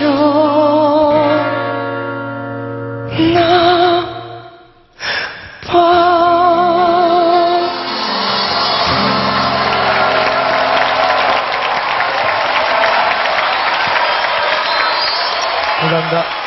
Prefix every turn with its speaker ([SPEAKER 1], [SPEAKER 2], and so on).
[SPEAKER 1] 마셔 나 봐.
[SPEAKER 2] 감사합니다.